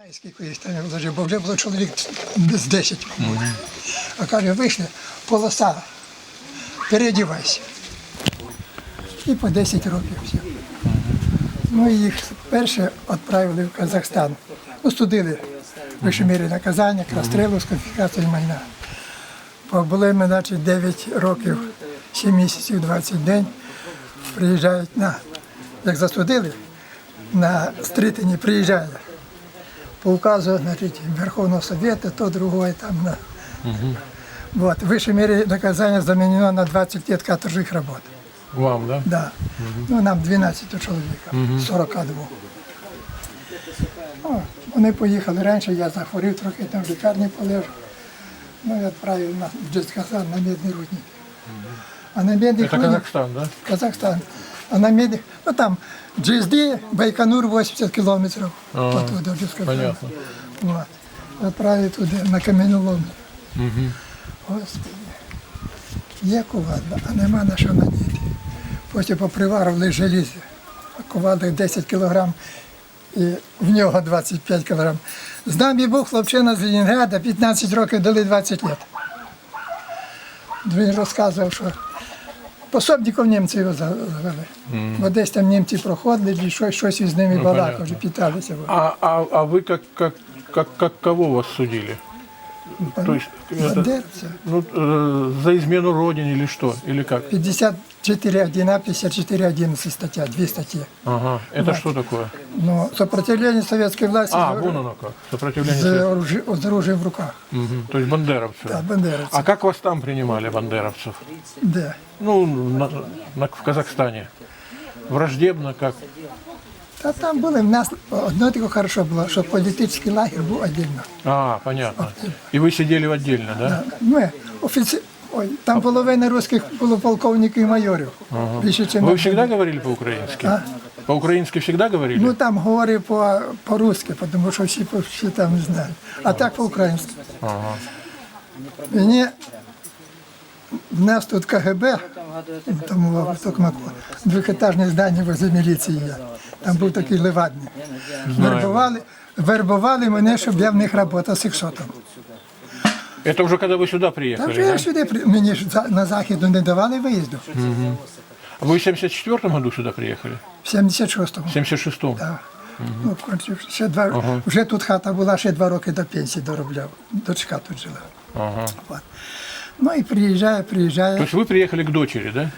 Знаю, скільки їх там вложив, бо вже було чоловік з 10. А каже, вийшли, полоса, переодівайся. І по 10 років все. Ну і їх перше відправили в Казахстан. Ну, судили вищі мірі наказання, розстрілу з конфіскацією майна. Побули ми, значить, 9 років, 7 місяців, 20 день. Приїжджають на, як засудили, на Стритині приїжджає по указу значит, Верховного Совета, то другое там. На... Вот. В высшей мере наказание заменено на 20 лет каторжных работ. Вам, да? Да. Ну, нам 12 чоловіка, 42. О, вони поїхали раніше, я захворів, трохи там в лікарні полежав. Ну, і відправив на в Джетказан на медний рудник. А на медний Это рудник Казахстан, да? Казахстан. А на меди, ну там GSD, Байконур 80 километров. Ага, оттуда, понятно. Вот. Отправили туди, на каменолом. Господи. Є ковадла, а нема на що надіти. Потім поприварили желізо. Ковадли 10 кілограм і в нього 25 кілограм. З нами був хлопчина з Ленінграда, 15 років дали 20 років. Він розказував, що пособників німці його завели. завели. Бо десь там німці проходили, і щось, щось із ними Ну, вже питалися. А, а, а ви як, як, як, як кого вас судили? То есть, это, ну, э, за измену родине или что? Или как? 54.1, 54.11 стаття, дві статті. Ага. Это что такое? Ну, сопротивление советской власти А, з- вон оно как. Сопротивление. з, Совет- оружи- оружием в руках. Мгм. То есть бандеровцы. Да, бандеровцы. А как вас там принимали, бандеровцев? Де? Ну, на, на- в Казахстане. Враждебно как? Та там були в нас одно таке хорошо було, що політичний лагерь був віддільно. А, понятно. И вы сидели в отдельно, да? Ми офіці... Ой, там половина русських було полковників і майорів. Більше, чим Вы всегда говорили по-украински? А? По-украински всегда говорили? Ну там говорив по, по-русски, тому що всі, всі там не знають. А так по-українськи. Ага. Мені в нас тут КГБ, Токмаку, двохетажне здання возле міліції є. Там був такий левадний. Вербували, вербували мене, щоб я в них працював сексотом. Это уже когда вы сюда Та приехали, вже да? я сюди при- мені ж за- на захід не давали виїзду. А Вы в 74 году сюда приехали? В 76-му. В 76-м? Так. Ну, кончив, ще два, Вже тут хата була, ще два роки до пенсії доробляв. Дочка тут жила. Ага. От. Ну і приїжджає, То приїжджає. есть вы приехали к дочери, да?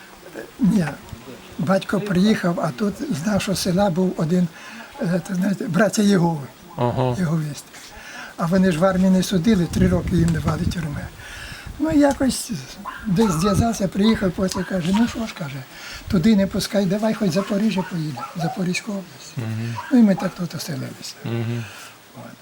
Ні. Батько приїхав, а тут з нашого села був один, е, знаєте, браття Єгови, Ага. Єговіст. А вони ж в армії не судили, три роки їм давали тюрми. Ну, якось десь зв'язався, приїхав, потім каже, ну що ж каже, туди не пускай, давай хоч Запоріжжя поїде, в Запорізьку область. Ну і ми так тут оселилися. От,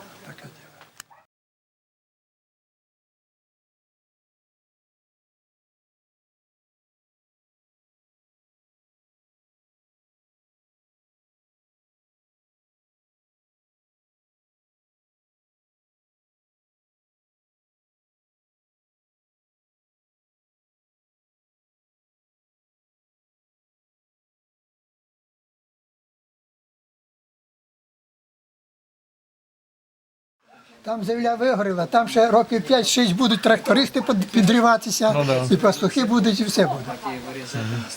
Там земля вигоріла, там ще років 5-6 будуть трактористи підриватися, Ну да. і пастухи будуть, і все буде.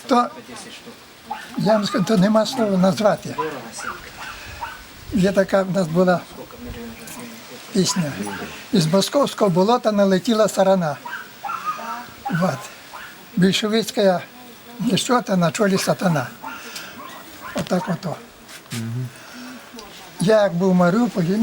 То, я вам скажу, то нема слова назвати. Є така в нас була пісня. Із московського болота налетіла сарана. Вот. Більшовицька ніщота на чолі сатана. Отак ото. Я як був в Маріуполі,